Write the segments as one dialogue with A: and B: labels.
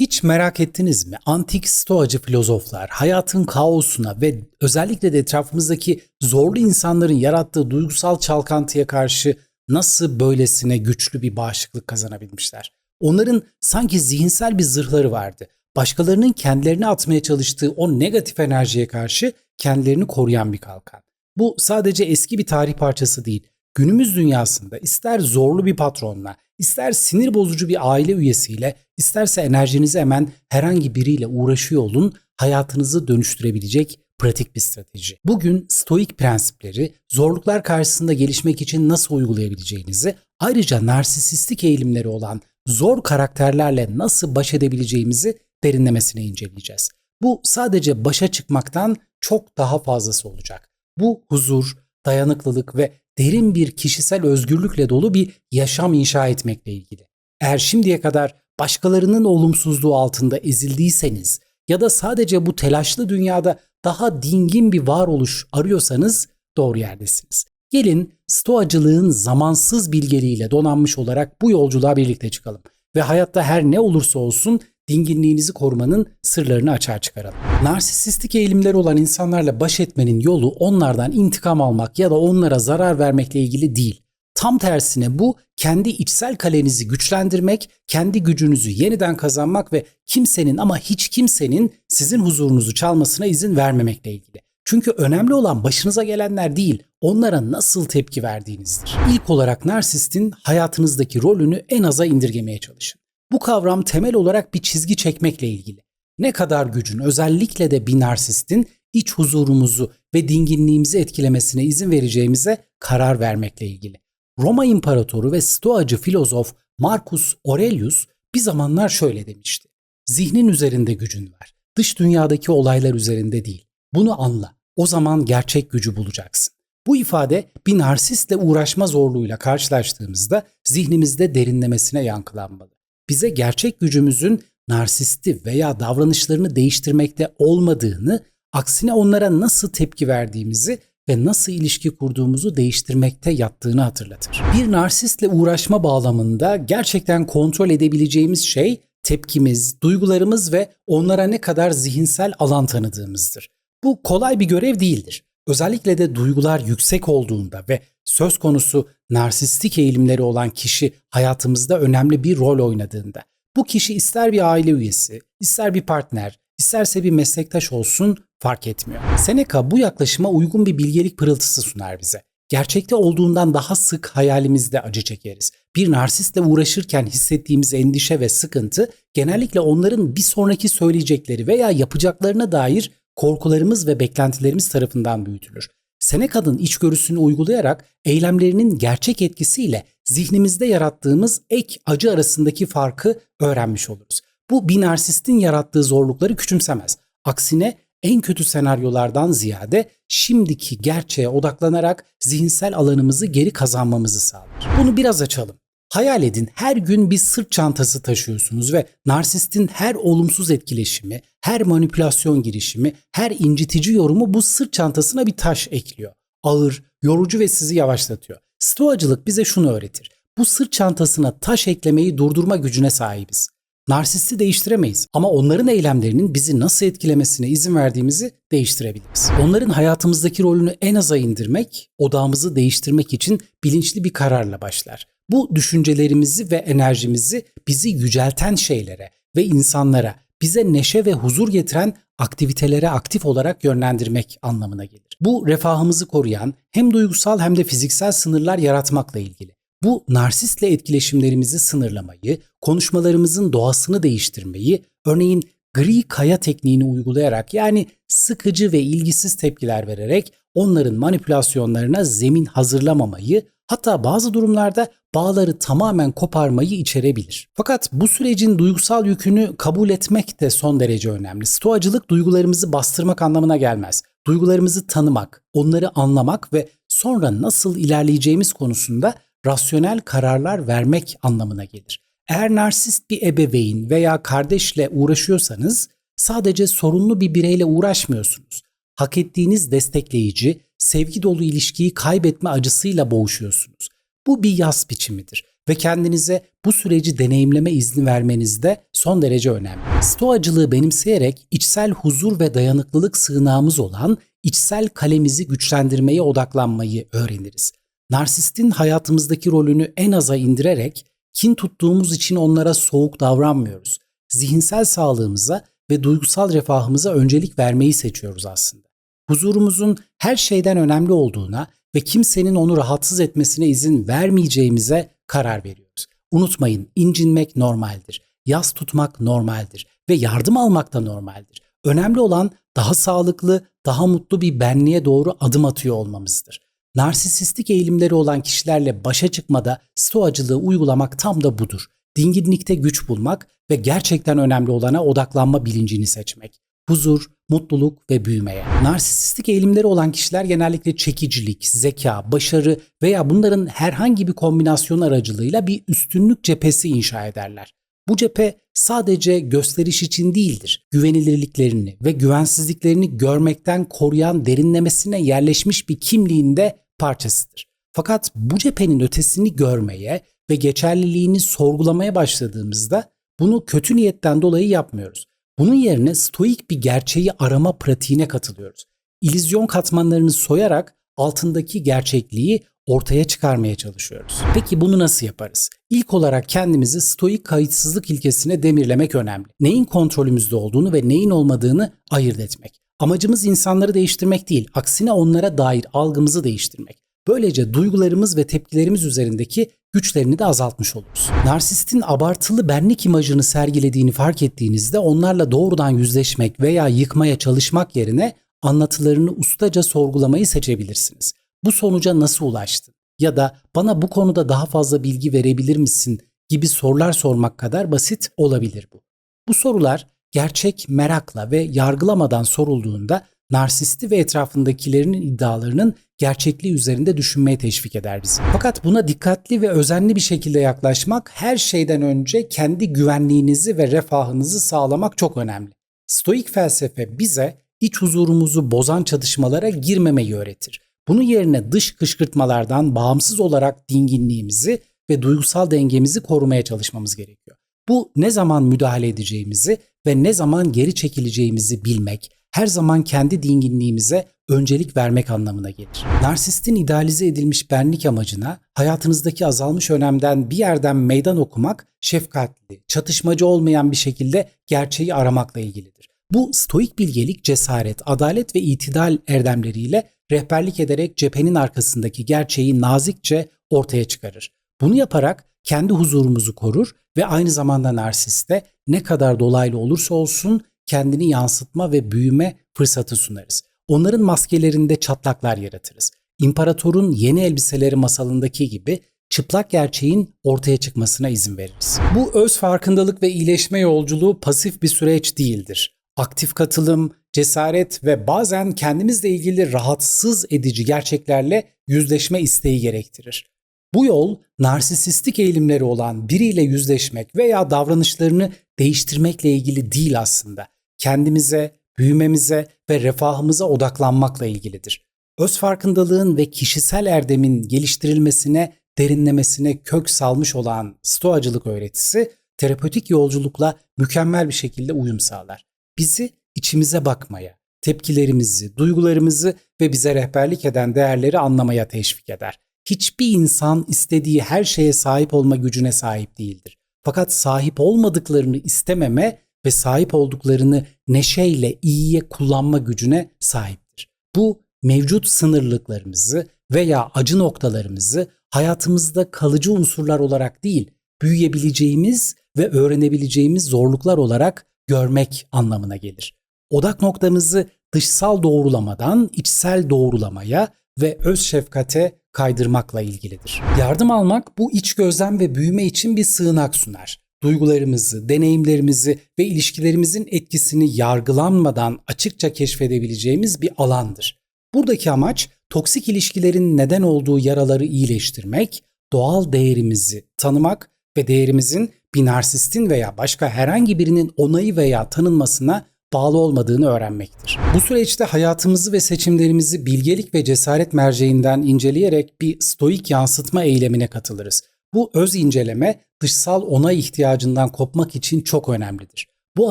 A: Hiç merak ettiniz mi? Antik stoacı filozoflar hayatın kaosuna ve özellikle de etrafımızdaki zorlu insanların yarattığı duygusal çalkantıya karşı nasıl böylesine güçlü bir bağışıklık kazanabilmişler? Onların sanki zihinsel bir zırhları vardı. Başkalarının kendilerine atmaya çalıştığı o negatif enerjiye karşı kendilerini koruyan bir kalkan. Bu sadece eski bir tarih parçası değil. Günümüz dünyasında ister zorlu bir patronla, ister sinir bozucu bir aile üyesiyle, isterse enerjinizi hemen herhangi biriyle uğraşıyor olun, hayatınızı dönüştürebilecek pratik bir strateji. Bugün stoik prensipleri zorluklar karşısında gelişmek için nasıl uygulayabileceğinizi, ayrıca narsisistik eğilimleri olan zor karakterlerle nasıl baş edebileceğimizi derinlemesine inceleyeceğiz. Bu sadece başa çıkmaktan çok daha fazlası olacak. Bu huzur, dayanıklılık ve derin bir kişisel özgürlükle dolu bir yaşam inşa etmekle ilgili. Eğer şimdiye kadar başkalarının olumsuzluğu altında ezildiyseniz ya da sadece bu telaşlı dünyada daha dingin bir varoluş arıyorsanız doğru yerdesiniz. Gelin stoacılığın zamansız bilgeliğiyle donanmış olarak bu yolculuğa birlikte çıkalım ve hayatta her ne olursa olsun dinginliğinizi korumanın sırlarını açığa çıkaralım. Narsisistik eğilimleri olan insanlarla baş etmenin yolu onlardan intikam almak ya da onlara zarar vermekle ilgili değil. Tam tersine bu kendi içsel kalenizi güçlendirmek, kendi gücünüzü yeniden kazanmak ve kimsenin ama hiç kimsenin sizin huzurunuzu çalmasına izin vermemekle ilgili. Çünkü önemli olan başınıza gelenler değil, onlara nasıl tepki verdiğinizdir. İlk olarak narsistin hayatınızdaki rolünü en aza indirgemeye çalışın. Bu kavram temel olarak bir çizgi çekmekle ilgili. Ne kadar gücün özellikle de bir narsistin iç huzurumuzu ve dinginliğimizi etkilemesine izin vereceğimize karar vermekle ilgili. Roma İmparatoru ve Stoacı filozof Marcus Aurelius bir zamanlar şöyle demişti. Zihnin üzerinde gücün var. Dış dünyadaki olaylar üzerinde değil. Bunu anla. O zaman gerçek gücü bulacaksın. Bu ifade bir narsistle uğraşma zorluğuyla karşılaştığımızda zihnimizde derinlemesine yankılanmalı. Bize gerçek gücümüzün narsisti veya davranışlarını değiştirmekte olmadığını, aksine onlara nasıl tepki verdiğimizi ve nasıl ilişki kurduğumuzu değiştirmekte yattığını hatırlatır. Bir narsistle uğraşma bağlamında gerçekten kontrol edebileceğimiz şey tepkimiz, duygularımız ve onlara ne kadar zihinsel alan tanıdığımızdır. Bu kolay bir görev değildir. Özellikle de duygular yüksek olduğunda ve söz konusu narsistik eğilimleri olan kişi hayatımızda önemli bir rol oynadığında. Bu kişi ister bir aile üyesi, ister bir partner, isterse bir meslektaş olsun fark etmiyor. Seneca bu yaklaşıma uygun bir bilgelik pırıltısı sunar bize. Gerçekte olduğundan daha sık hayalimizde acı çekeriz. Bir narsistle uğraşırken hissettiğimiz endişe ve sıkıntı genellikle onların bir sonraki söyleyecekleri veya yapacaklarına dair korkularımız ve beklentilerimiz tarafından büyütülür. Seneca'nın içgörüsünü uygulayarak eylemlerinin gerçek etkisiyle zihnimizde yarattığımız ek acı arasındaki farkı öğrenmiş oluruz. Bu bir narsistin yarattığı zorlukları küçümsemez. Aksine en kötü senaryolardan ziyade şimdiki gerçeğe odaklanarak zihinsel alanımızı geri kazanmamızı sağlar. Bunu biraz açalım. Hayal edin her gün bir sırt çantası taşıyorsunuz ve narsistin her olumsuz etkileşimi, her manipülasyon girişimi, her incitici yorumu bu sırt çantasına bir taş ekliyor. Ağır, yorucu ve sizi yavaşlatıyor. Stoacılık bize şunu öğretir. Bu sırt çantasına taş eklemeyi durdurma gücüne sahibiz. Narsisti değiştiremeyiz ama onların eylemlerinin bizi nasıl etkilemesine izin verdiğimizi değiştirebiliriz. Onların hayatımızdaki rolünü en aza indirmek, odağımızı değiştirmek için bilinçli bir kararla başlar. Bu düşüncelerimizi ve enerjimizi bizi yücelten şeylere ve insanlara, bize neşe ve huzur getiren aktivitelere aktif olarak yönlendirmek anlamına gelir. Bu refahımızı koruyan hem duygusal hem de fiziksel sınırlar yaratmakla ilgili. Bu narsistle etkileşimlerimizi sınırlamayı, konuşmalarımızın doğasını değiştirmeyi, örneğin gri kaya tekniğini uygulayarak yani sıkıcı ve ilgisiz tepkiler vererek onların manipülasyonlarına zemin hazırlamamayı, hatta bazı durumlarda bağları tamamen koparmayı içerebilir. Fakat bu sürecin duygusal yükünü kabul etmek de son derece önemli. Stoacılık duygularımızı bastırmak anlamına gelmez. Duygularımızı tanımak, onları anlamak ve sonra nasıl ilerleyeceğimiz konusunda rasyonel kararlar vermek anlamına gelir. Eğer narsist bir ebeveyn veya kardeşle uğraşıyorsanız sadece sorunlu bir bireyle uğraşmıyorsunuz. Hak ettiğiniz destekleyici, sevgi dolu ilişkiyi kaybetme acısıyla boğuşuyorsunuz. Bu bir yas biçimidir ve kendinize bu süreci deneyimleme izni vermeniz de son derece önemli. Stoacılığı benimseyerek içsel huzur ve dayanıklılık sığınağımız olan içsel kalemizi güçlendirmeye odaklanmayı öğreniriz. Narsistin hayatımızdaki rolünü en aza indirerek kin tuttuğumuz için onlara soğuk davranmıyoruz. Zihinsel sağlığımıza ve duygusal refahımıza öncelik vermeyi seçiyoruz aslında. Huzurumuzun her şeyden önemli olduğuna ve kimsenin onu rahatsız etmesine izin vermeyeceğimize karar veriyoruz. Unutmayın, incinmek normaldir. Yas tutmak normaldir ve yardım almak da normaldir. Önemli olan daha sağlıklı, daha mutlu bir benliğe doğru adım atıyor olmamızdır. Narsisistik eğilimleri olan kişilerle başa çıkmada stoacılığı uygulamak tam da budur. Dinginlikte güç bulmak ve gerçekten önemli olana odaklanma bilincini seçmek. Huzur, mutluluk ve büyümeye. Narsisistik eğilimleri olan kişiler genellikle çekicilik, zeka, başarı veya bunların herhangi bir kombinasyon aracılığıyla bir üstünlük cephesi inşa ederler. Bu cephe sadece gösteriş için değildir. Güvenilirliklerini ve güvensizliklerini görmekten koruyan derinlemesine yerleşmiş bir kimliğin de parçasıdır. Fakat bu cephenin ötesini görmeye ve geçerliliğini sorgulamaya başladığımızda bunu kötü niyetten dolayı yapmıyoruz. Bunun yerine stoik bir gerçeği arama pratiğine katılıyoruz. İllüzyon katmanlarını soyarak altındaki gerçekliği ortaya çıkarmaya çalışıyoruz. Peki bunu nasıl yaparız? İlk olarak kendimizi stoik kayıtsızlık ilkesine demirlemek önemli. Neyin kontrolümüzde olduğunu ve neyin olmadığını ayırt etmek. Amacımız insanları değiştirmek değil, aksine onlara dair algımızı değiştirmek. Böylece duygularımız ve tepkilerimiz üzerindeki güçlerini de azaltmış oluruz. Narsistin abartılı benlik imajını sergilediğini fark ettiğinizde onlarla doğrudan yüzleşmek veya yıkmaya çalışmak yerine anlatılarını ustaca sorgulamayı seçebilirsiniz. Bu sonuca nasıl ulaştın? Ya da bana bu konuda daha fazla bilgi verebilir misin gibi sorular sormak kadar basit olabilir bu. Bu sorular gerçek merakla ve yargılamadan sorulduğunda narsisti ve etrafındakilerinin iddialarının gerçekliği üzerinde düşünmeye teşvik eder bizi. Fakat buna dikkatli ve özenli bir şekilde yaklaşmak her şeyden önce kendi güvenliğinizi ve refahınızı sağlamak çok önemli. Stoik felsefe bize iç huzurumuzu bozan çatışmalara girmemeyi öğretir. Bunun yerine dış kışkırtmalardan bağımsız olarak dinginliğimizi ve duygusal dengemizi korumaya çalışmamız gerekiyor. Bu ne zaman müdahale edeceğimizi ve ne zaman geri çekileceğimizi bilmek, her zaman kendi dinginliğimize öncelik vermek anlamına gelir. Narsistin idealize edilmiş benlik amacına hayatınızdaki azalmış önemden bir yerden meydan okumak şefkatli, çatışmacı olmayan bir şekilde gerçeği aramakla ilgilidir. Bu stoik bilgelik, cesaret, adalet ve itidal erdemleriyle rehberlik ederek cephenin arkasındaki gerçeği nazikçe ortaya çıkarır. Bunu yaparak kendi huzurumuzu korur ve aynı zamanda narsiste ne kadar dolaylı olursa olsun kendini yansıtma ve büyüme fırsatı sunarız. Onların maskelerinde çatlaklar yaratırız. İmparatorun yeni elbiseleri masalındaki gibi çıplak gerçeğin ortaya çıkmasına izin veririz. Bu öz farkındalık ve iyileşme yolculuğu pasif bir süreç değildir. Aktif katılım, cesaret ve bazen kendimizle ilgili rahatsız edici gerçeklerle yüzleşme isteği gerektirir. Bu yol narsisistik eğilimleri olan biriyle yüzleşmek veya davranışlarını değiştirmekle ilgili değil aslında. Kendimize, büyümemize ve refahımıza odaklanmakla ilgilidir. Öz farkındalığın ve kişisel erdemin geliştirilmesine, derinlemesine kök salmış olan stoacılık öğretisi terapötik yolculukla mükemmel bir şekilde uyum sağlar. Bizi içimize bakmaya, tepkilerimizi, duygularımızı ve bize rehberlik eden değerleri anlamaya teşvik eder. Hiçbir insan istediği her şeye sahip olma gücüne sahip değildir. Fakat sahip olmadıklarını istememe ve sahip olduklarını neşeyle iyiye kullanma gücüne sahiptir. Bu mevcut sınırlıklarımızı veya acı noktalarımızı hayatımızda kalıcı unsurlar olarak değil, büyüyebileceğimiz ve öğrenebileceğimiz zorluklar olarak görmek anlamına gelir. Odak noktamızı dışsal doğrulamadan içsel doğrulamaya ve öz şefkate kaydırmakla ilgilidir. Yardım almak bu iç gözlem ve büyüme için bir sığınak sunar. Duygularımızı, deneyimlerimizi ve ilişkilerimizin etkisini yargılanmadan açıkça keşfedebileceğimiz bir alandır. Buradaki amaç toksik ilişkilerin neden olduğu yaraları iyileştirmek, doğal değerimizi tanımak ve değerimizin bir narsistin veya başka herhangi birinin onayı veya tanınmasına bağlı olmadığını öğrenmektir. Bu süreçte hayatımızı ve seçimlerimizi bilgelik ve cesaret merceğinden inceleyerek bir stoik yansıtma eylemine katılırız. Bu öz inceleme dışsal onay ihtiyacından kopmak için çok önemlidir. Bu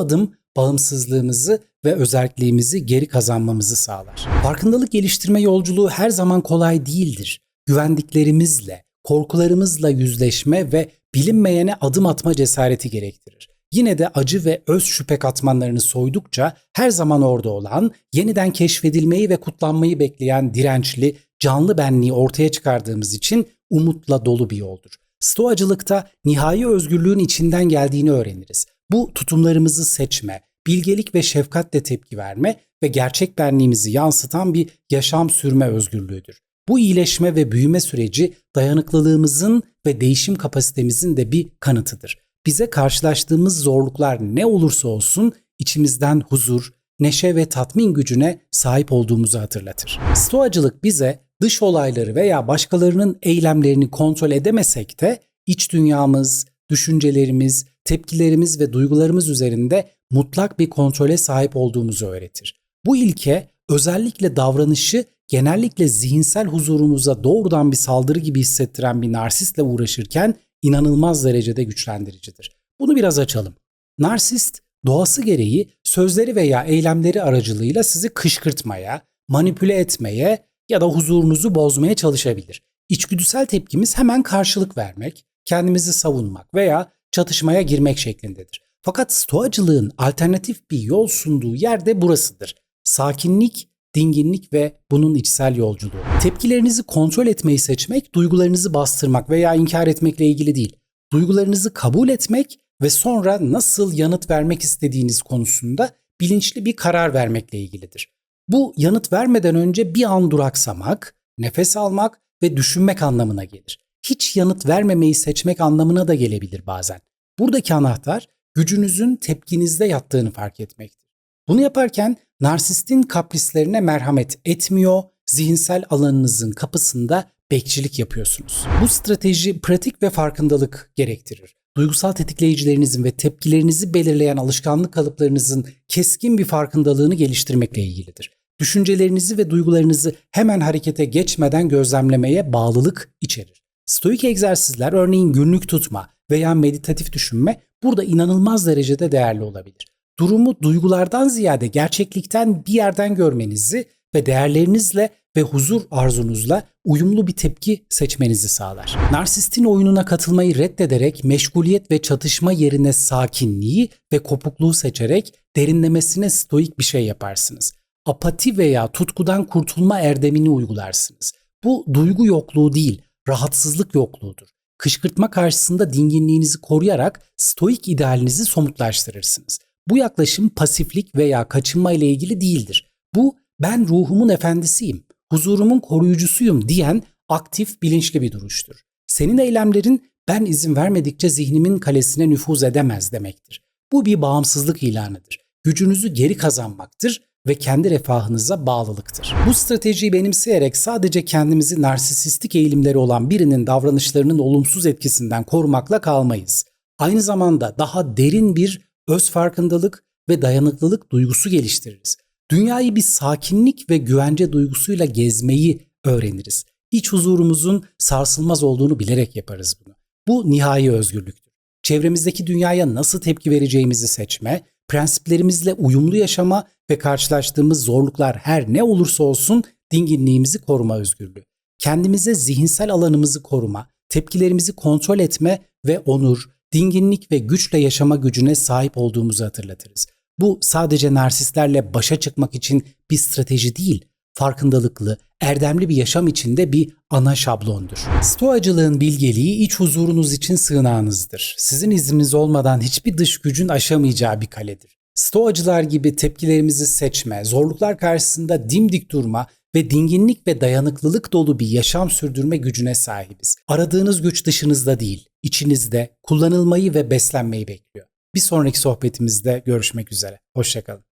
A: adım bağımsızlığımızı ve özelliğimizi geri kazanmamızı sağlar. Farkındalık geliştirme yolculuğu her zaman kolay değildir. Güvendiklerimizle, korkularımızla yüzleşme ve bilinmeyene adım atma cesareti gerektirir. Yine de acı ve öz şüphe katmanlarını soydukça her zaman orada olan, yeniden keşfedilmeyi ve kutlanmayı bekleyen dirençli, canlı benliği ortaya çıkardığımız için umutla dolu bir yoldur. Stoacılıkta nihai özgürlüğün içinden geldiğini öğreniriz. Bu tutumlarımızı seçme, bilgelik ve şefkatle tepki verme ve gerçek benliğimizi yansıtan bir yaşam sürme özgürlüğüdür. Bu iyileşme ve büyüme süreci dayanıklılığımızın ve değişim kapasitemizin de bir kanıtıdır. Bize karşılaştığımız zorluklar ne olursa olsun içimizden huzur, neşe ve tatmin gücüne sahip olduğumuzu hatırlatır. Stoacılık bize dış olayları veya başkalarının eylemlerini kontrol edemesek de iç dünyamız, düşüncelerimiz, tepkilerimiz ve duygularımız üzerinde mutlak bir kontrole sahip olduğumuzu öğretir. Bu ilke özellikle davranışı genellikle zihinsel huzurumuza doğrudan bir saldırı gibi hissettiren bir narsistle uğraşırken inanılmaz derecede güçlendiricidir. Bunu biraz açalım. Narsist doğası gereği sözleri veya eylemleri aracılığıyla sizi kışkırtmaya, manipüle etmeye ya da huzurunuzu bozmaya çalışabilir. İçgüdüsel tepkimiz hemen karşılık vermek, kendimizi savunmak veya çatışmaya girmek şeklindedir. Fakat stoacılığın alternatif bir yol sunduğu yer de burasıdır. Sakinlik, dinginlik ve bunun içsel yolculuğu. Tepkilerinizi kontrol etmeyi seçmek, duygularınızı bastırmak veya inkar etmekle ilgili değil. Duygularınızı kabul etmek ve sonra nasıl yanıt vermek istediğiniz konusunda bilinçli bir karar vermekle ilgilidir. Bu yanıt vermeden önce bir an duraksamak, nefes almak ve düşünmek anlamına gelir. Hiç yanıt vermemeyi seçmek anlamına da gelebilir bazen. Buradaki anahtar gücünüzün tepkinizde yattığını fark etmektir. Bunu yaparken narsistin kaprislerine merhamet etmiyor, zihinsel alanınızın kapısında bekçilik yapıyorsunuz. Bu strateji pratik ve farkındalık gerektirir. Duygusal tetikleyicilerinizin ve tepkilerinizi belirleyen alışkanlık kalıplarınızın keskin bir farkındalığını geliştirmekle ilgilidir. Düşüncelerinizi ve duygularınızı hemen harekete geçmeden gözlemlemeye bağlılık içerir. Stoik egzersizler örneğin günlük tutma veya meditatif düşünme burada inanılmaz derecede değerli olabilir. Durumu duygulardan ziyade gerçeklikten bir yerden görmenizi ve değerlerinizle ve huzur arzunuzla uyumlu bir tepki seçmenizi sağlar. Narsistin oyununa katılmayı reddederek meşguliyet ve çatışma yerine sakinliği ve kopukluğu seçerek derinlemesine stoik bir şey yaparsınız. Apati veya tutkudan kurtulma erdemini uygularsınız. Bu duygu yokluğu değil, rahatsızlık yokluğudur. Kışkırtma karşısında dinginliğinizi koruyarak stoik idealinizi somutlaştırırsınız. Bu yaklaşım pasiflik veya kaçınma ile ilgili değildir. Bu ben ruhumun efendisiyim, huzurumun koruyucusuyum diyen aktif, bilinçli bir duruştur. Senin eylemlerin ben izin vermedikçe zihnimin kalesine nüfuz edemez demektir. Bu bir bağımsızlık ilanıdır. Gücünüzü geri kazanmaktır ve kendi refahınıza bağlılıktır. Bu stratejiyi benimseyerek sadece kendimizi narsisistik eğilimleri olan birinin davranışlarının olumsuz etkisinden korumakla kalmayız. Aynı zamanda daha derin bir öz farkındalık ve dayanıklılık duygusu geliştiririz. Dünyayı bir sakinlik ve güvence duygusuyla gezmeyi öğreniriz. İç huzurumuzun sarsılmaz olduğunu bilerek yaparız bunu. Bu nihai özgürlüktür. Çevremizdeki dünyaya nasıl tepki vereceğimizi seçme, prensiplerimizle uyumlu yaşama ve karşılaştığımız zorluklar her ne olursa olsun dinginliğimizi koruma özgürlüğü. Kendimize zihinsel alanımızı koruma, tepkilerimizi kontrol etme ve onur, dinginlik ve güçle yaşama gücüne sahip olduğumuzu hatırlatırız. Bu sadece narsistlerle başa çıkmak için bir strateji değil, farkındalıklı, erdemli bir yaşam içinde bir ana şablondur. Stoacılığın bilgeliği iç huzurunuz için sığınağınızdır. Sizin izniniz olmadan hiçbir dış gücün aşamayacağı bir kaledir. Stoacılar gibi tepkilerimizi seçme, zorluklar karşısında dimdik durma ve dinginlik ve dayanıklılık dolu bir yaşam sürdürme gücüne sahibiz. Aradığınız güç dışınızda değil, içinizde kullanılmayı ve beslenmeyi bekliyor. Bir sonraki sohbetimizde görüşmek üzere. Hoşçakalın.